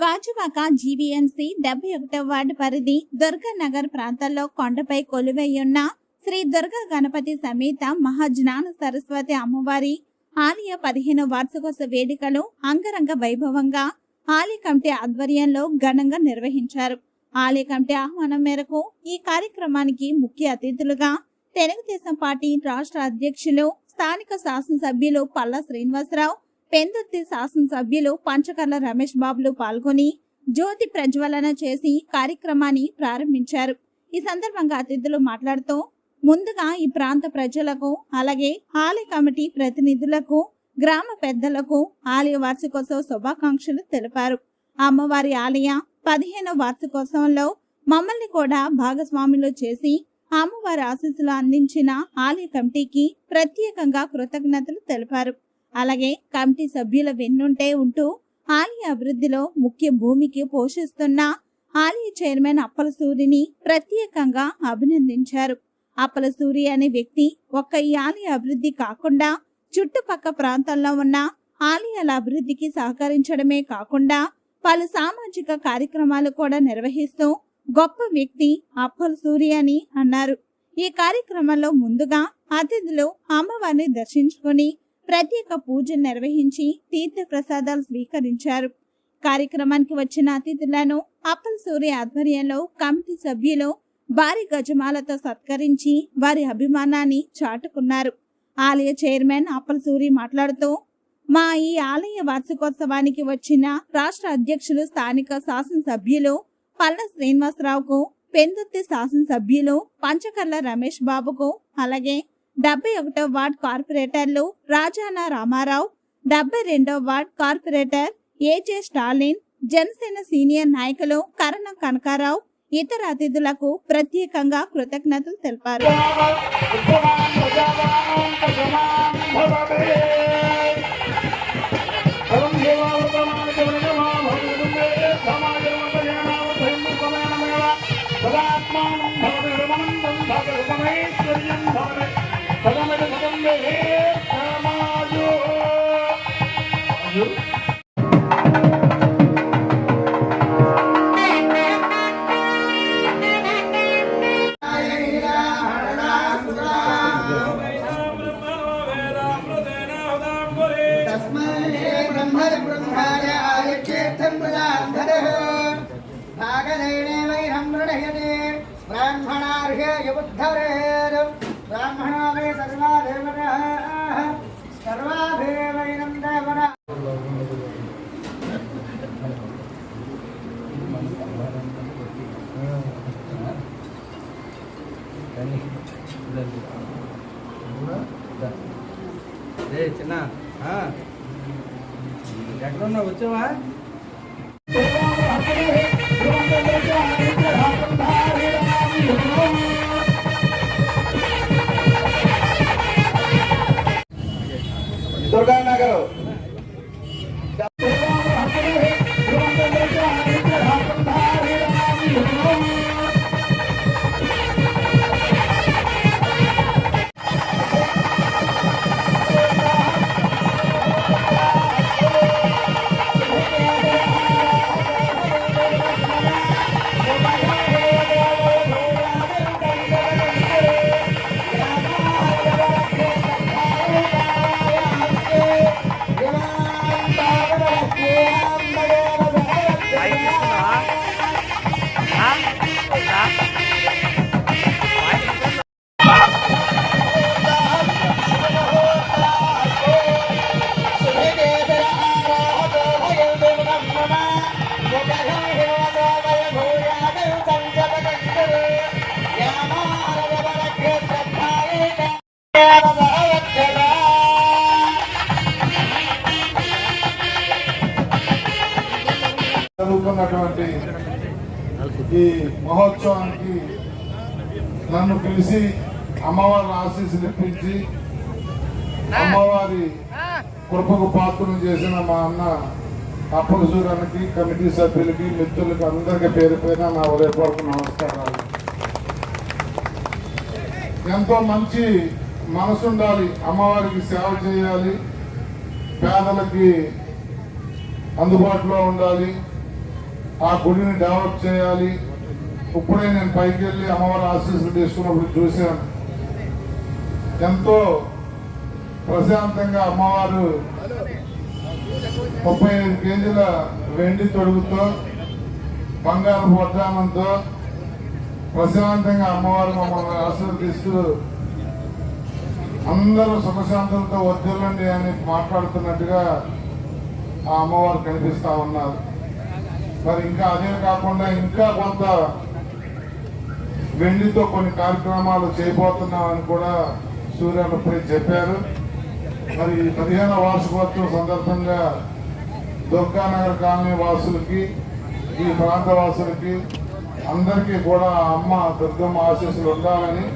Gajuwaka GVMC డెబ్బై ఒకటో ward పరిధి దుర్గానగర్ ప్రాంతాల్లో కొండపై కొలువైయున్న శ్రీ దుర్గా గణపతి సమేత మహాజ్ఞాన సరస్వతి అమ్మవారి ఆలయ పదిహేను వార్షికోత్సవ వేడుకలు అంగరంగ వైభవంగా ఆలయ కమిటీ ఆధ్వర్యంలో ఘనంగా నిర్వహించారు. ఆలయ కమిటీ ఆహ్వానం మేరకు ఈ కార్యక్రమానికి ముఖ్య అతిథులుగా తెలుగుదేశం పార్టీ రాష్ట్ర అధ్యక్షులు స్థానిక శాసనసభ్యులు పల్లా శ్రీనివాసరావు పెందుర్తి శాసనసభ్యులు పంచకర్ల రమేష్ బాబులు పాల్గొని జ్యోతి ప్రజ్వలన చేసి కార్యక్రమాన్ని ప్రారంభించారు. ఈ సందర్భంగా అతిథులు మాట్లాడుతూ ముందుగా ఈ ప్రాంత ప్రజలకు అలాగే ఆలయ కమిటీ ప్రతినిధులకు గ్రామ పెద్దలకు ఆలయ వార్షికోత్సవ శుభాకాంక్షలు తెలిపారు. అమ్మవారి ఆలయ పదిహేను వార్షికోత్సవంలో మమ్మల్ని కూడా భాగస్వాములు చేసి అమ్మవారి ఆశీస్సులు అందించిన ఆలయ కమిటీకి ప్రత్యేకంగా కృతజ్ఞతలు తెలిపారు. అలాగే కమిటీ సభ్యుల వెన్నుంటే ఉంటూ ఆలయ అభివృద్ధిలో ముఖ్య భూమికి పోషిస్తున్న ఆలయ చైర్మన్ అప్పల సూరిని ప్రత్యేకంగా అభినందించారు. అప్పల సూరి అనే వ్యక్తి ఒక్క ఈ ఆలయ అభివృద్ధి కాకుండా చుట్టుపక్క ప్రాంతంలో ఉన్న ఆలయాల అభివృద్ధికి సహకరించడమే కాకుండా పలు సామాజిక కార్యక్రమాలు కూడా నిర్వహిస్తూ గొప్ప వ్యక్తి అప్పల సూరి అని అన్నారు. ఈ కార్యక్రమంలో ముందుగా అతిథులు అమ్మవారిని దర్శించుకొని ప్రత్యేక పూజ నిర్వహించి తీర్థ ప్రసాదాలు స్వీకరించారు. కార్యక్రమానికి వచ్చిన అతిథులను అప్పల సూర్య ఆధ్వర్యంలో కమిటీ సభ్యులు భారీ గజమాలతో సత్కరించి వారి అభిమానాన్ని చాటుకున్నారు. ఆలయ చైర్మన్ అప్పల సూరి మాట్లాడుతూ మా ఈ ఆలయ వార్షికోత్సవానికి వచ్చిన రాష్ట్ర అధ్యక్షులు స్థానిక శాసనసభ్యులు పల్ల శ్రీనివాసరావుకు పెందుర్తి శాసనసభ్యులు పంచకర్ల రమేష్ బాబుకు అలాగే డెబ్బై ఒకటో వార్డ్ కార్పొరేటర్లు రాజానా రామారావు డెబ్బై రెండో ward corporator AJ Stalin Janasena senior నాయకులు కరణం కనకారావు ఇతర అతిథులకు ప్రత్యేకంగా కృతజ్ఞతలు తెలిపారు तस्मै ब्रह्मण ब्रह्माय आयक्षेत्रं प्रदान्धरः भागदैणे वैरं मृडयते ब्राह्मणार्हेय बुद्धरेर ब्राह्मणो वै सर्वा देवताः सर्वाभे वैनं देवता ఏ చిన్న ఆ. ఎక్కడున్నా వచ్చావా ఈ మహోత్సవానికి నన్ను పిలిచి అమ్మవారి ఆశీస్సులు ఇప్పించి అమ్మవారి కృపకు పాత్రను చేసిన మా అన్న అప్పల సూర్యానికి కమిటీ సభ్యులకి మిత్రులకి అందరికీ పేరు నా ఉదయపూర్వక నమస్కారాలు. ఎంతో మంచి మనసుండాలి అమ్మవారికి సేవ చేయాలి పేదలకి అందుబాటులో ఉండాలి. ఆ గుడిని డెవలప్ చేయాలి. ఇప్పుడే నేను పైకి వెళ్ళి అమ్మవారి ఆశీస్సులు తీసుకున్నప్పుడు చూశాను. ఎంతో ప్రశాంతంగా అమ్మవారు ముప్పై ఐదు కేజీల వెండి తొడుగుతో బంగారు వడ్డానంతో ప్రశాంతంగా అమ్మవారు మమ్మల్ని ఆశీర్వదిస్తూ అందరూ సుఖశాంతులతో వర్ధిల్లండి అని మాట్లాడుతున్నట్టుగా ఆ అమ్మవారు కనిపిస్తా ఉన్నారు. మరి ఇంకా అదే కాకుండా ఇంకా కొంత వెండితో కొన్ని కార్యక్రమాలు చేయబోతున్నామని కూడా సూర్యనప్పుడే చెప్పారు. మరి పదిహేను వార్షికోత్సవం సందర్భంగా దుర్గానగర్ కాలనీ వాసులకి ఈ ప్రాంత వాసులకి అందరికీ కూడా ఆ అమ్మ దుర్గమ్మ ఆశీస్సులు ఉండాలని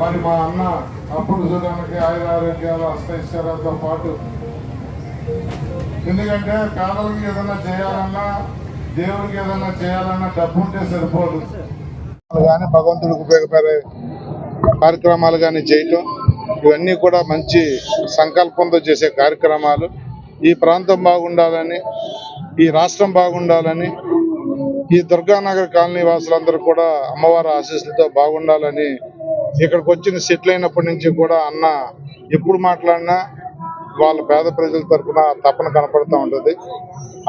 మరి మా అన్న అప్పుడు చూడడానికి ఆయుర ఆరోగ్యాలు అష్టైశ్వర్యాలతో పాటు. ఎందుకంటే పేదలకి ఏదైనా చేయాలన్నా దేవుడికి ఏదైనా చేయాలన్నా డబ్బు ఉంటే సరిపోదు కానీ భగవంతుడికి ఉపయోగపడే కార్యక్రమాలు కానీ చేయటం ఇవన్నీ కూడా మంచి సంకల్పంతో చేసే కార్యక్రమాలు. ఈ ప్రాంతం బాగుండాలని ఈ రాష్ట్రం బాగుండాలని ఈ దుర్గానగర్ కాలనీ వాసులందరూ కూడా అమ్మవారి ఆశీస్సులతో బాగుండాలని ఇక్కడికి వచ్చిన సెటిల్ అయినప్పటి నుంచి కూడా అన్న ఎప్పుడు మాట్లాడినా వాళ్ళ పేద ప్రజల తరఫున తపన కనపడుతూ ఉంటుంది.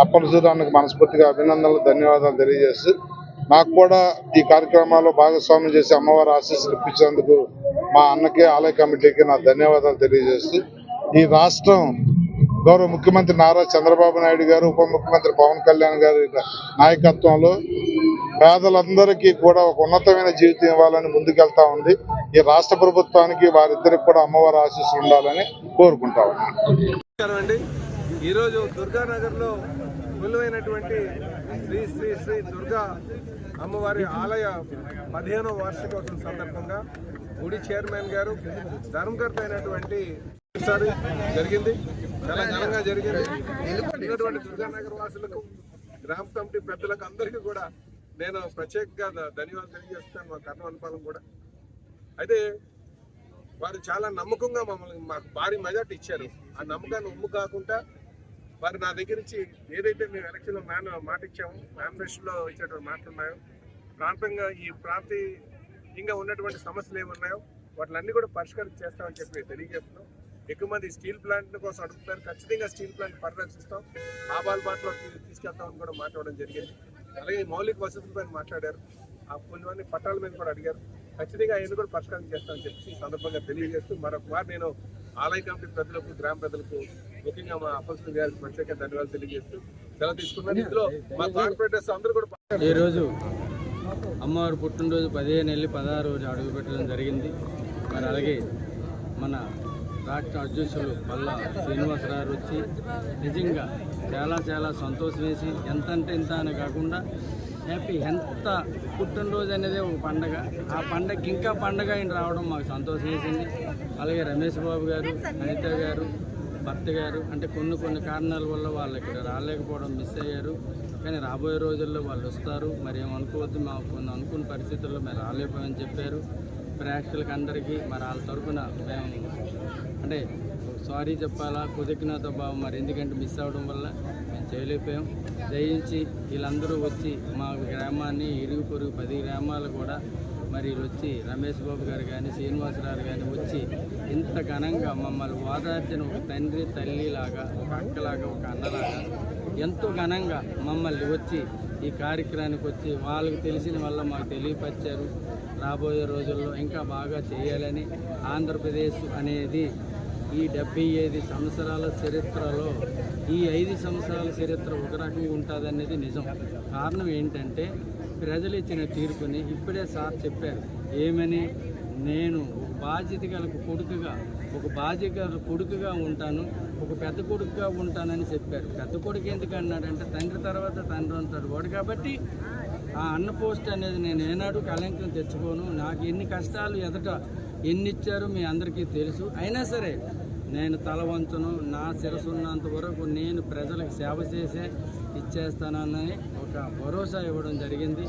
అప్పల సూరానికి మనస్ఫూర్తిగా అభినందనలు ధన్యవాదాలు తెలియజేస్తూ నాకు కూడా ఈ కార్యక్రమాల్లో భాగస్వామ్యం చేసి అమ్మవారి ఆశీస్సులు ఇప్పించినందుకు మా అన్నకి ఆలయ కమిటీకి నా ధన్యవాదాలు తెలియజేస్తూ ఈ రాష్ట్రం గౌరవ ముఖ్యమంత్రి నారా చంద్రబాబు నాయుడు గారు ఉప ముఖ్యమంత్రి పవన్ కళ్యాణ్ గారి నాయకత్వంలో పేదలందరికీ కూడా ఒక ఉన్నతమైన జీవితం ఇవ్వాలని ముందుకెళ్తా ఉంది. ఈ రాష్ట్ర ప్రభుత్వానికి వారిద్దరికి కూడా అమ్మవారి ఆశీస్సులు ఉండాలని కోరుకుంటా ఉన్నాను. ఈరోజు దుర్గానగర్లో విలువైనటువంటి శ్రీ శ్రీ శ్రీ దుర్గా అమ్మవారి ఆలయ పదిహేనో వార్షికోత్సవం సందర్భంగా గుడి చైర్మన్ గారు ధర్మకర్త అయినటువంటి సారి జరిగింది. చాలా ఘనంగా జరిగింది. ఉన్నటువంటి దుర్గానగర్ వాసులకు గ్రామ కమిటీ పెద్దలకు అందరికీ కూడా నేను ప్రత్యేకంగా ధన్యవాదాలు తెలియజేస్తాను మా కర్ణవనపాలెం కూడా. అయితే వారు చాలా నమ్మకంగా మమ్మల్ని మాకు భారీ మెజార్టీ ఇచ్చారు. ఆ నమ్మకాన్ని ఉమ్ము కాకుండా వారు నా దగ్గర నుంచి ఏదైతే మేము ఎలక్షన్లో మ్యాన్ మాట ఇచ్చాము మ్యానిఫెస్టోలో ఇచ్చేటువంటి మాటలు ఉన్నాయో ప్రాంతంగా ఈ ప్రాంతీయంగా ఉన్నటువంటి సమస్యలు ఏమున్నాయో వాటిలన్నీ కూడా పరిష్కారం చేస్తామని చెప్పి తెలియజేస్తున్నాం. ఎక్కువ మంది స్టీల్ ప్లాంట్ కోసం అడుగుతున్నారు. ఖచ్చితంగా స్టీల్ ప్లాంట్ పరిరక్షిస్తాం. లాభాల బాటలో తీసుకెళ్తామని కూడా మాట్లాడడం జరిగింది. అలాగే మౌలిక వసతులపై మాట్లాడారు. ఆ కొంతమంది పట్టాల మీద కూడా అడిగారు. ఖచ్చితంగా ఆయన కూడా పరిష్కారం చేస్తామని చెప్పి సందర్భంగా తెలియజేస్తూ మరొక వారు నేను ఆలయ కమిటీ ప్రజలకు గ్రామ ప్రజలకు ముఖ్యంగా మా అప్పల్సిన గారికి ప్రత్యేక ధన్యవాదాలు తెలియజేస్తూ సెలవు తీసుకున్నాను. ఇందులో మా కార్పొరేటర్స్ అందరూ కూడా ఈరోజు అమ్మవారి పుట్టినరోజు పదిహేను వెళ్ళి పదహారు రోజు అడుగు పెట్టడం జరిగింది. మరి అలాగే మన రాష్ట్ర అధ్యక్షులు పల్ల శ్రీనివాసరావు వచ్చి నిజంగా చాలా చాలా సంతోషం వేసి ఎంత అంటే ఇంత అని కాకుండా హ్యాపీ. ఎంత పుట్టినరోజు అనేది ఒక పండగ. ఆ పండగకి ఇంకా పండగ ఆయన రావడం మాకు సంతోషం వేసింది. అలాగే రమేష్ బాబు గారు అనిత గారు భర్త గారు అంటే కొన్ని కొన్ని కారణాల వల్ల వాళ్ళు ఇక్కడ రాలేకపోవడం మిస్ అయ్యారు. కానీ రాబోయే రోజుల్లో వాళ్ళు వస్తారు. మరి ఏమనుకోవద్దు మాకు కొన్ని అనుకున్న పరిస్థితుల్లో మేము రాలేకపోయామని చెప్పారు. ప్రేక్షకులకి అందరికీ మరి వాళ్ళ తరఫున మేము అంటే సారీ చెప్పాలా కుదికినాథ బాబు మరి ఎందుకంటే మిస్ అవ్వడం వల్ల మేము చేయలేకపోయాం. జయించి వీళ్ళందరూ వచ్చి మా గ్రామాన్ని ఇరుగు పొరుగు పది గ్రామాలు కూడా మరి వీళ్ళు వచ్చి రమేష్ బాబు గారు కానీ శ్రీనివాసరావు కానీ వచ్చి ఇంత ఘనంగా మమ్మల్ని ఓదార్చిన ఒక తండ్రి తల్లిలాగా ఒక అక్కలాగా ఒక అన్నలాగా ఎంతో ఘనంగా మమ్మల్ని వచ్చి ఈ కార్యక్రమానికి వచ్చి వాళ్ళకి తెలిసిన వల్ల మాకు తెలియపరిచారు. రాబోయే రోజుల్లో ఇంకా బాగా చేయాలని ఆంధ్రప్రదేశ్ అనేది ఈ డెబ్బై ఐదు సంవత్సరాల చరిత్రలో ఈ ఐదు సంవత్సరాల చరిత్ర ఒక రకంగా ఉంటుందనేది నిజం. కారణం ఏంటంటే ప్రజలు ఇచ్చిన తీర్పుని ఇప్పుడే సార్ చెప్పారు. ఏమని? నేను ఒక బాధ్యత గల కొడుకుగా ఒక బాధ్యత గల కొడుకుగా ఉంటాను ఒక పెద్ద కొడుకుగా ఉంటానని చెప్పారు. పెద్ద కొడుకు ఎందుకు అన్నాడంటే తండ్రి తర్వాత తండ్రి ఉంటాడు వాడు కాబట్టి ఆ అన్న పోస్ట్ అనేది నేను ఏనాడు కళంకం తెచ్చుకోను. నాకు ఎన్ని కష్టాలు ఎదట ఎన్ని ఇచ్చారో మీ అందరికీ తెలుసు. అయినా సరే నేను తల వంచను నా శిరసున్నంత వరకు నేను ప్రజలకు సేవ చేసే ఇచ్చేస్తానని ఒక భరోసా ఇవ్వడం జరిగింది.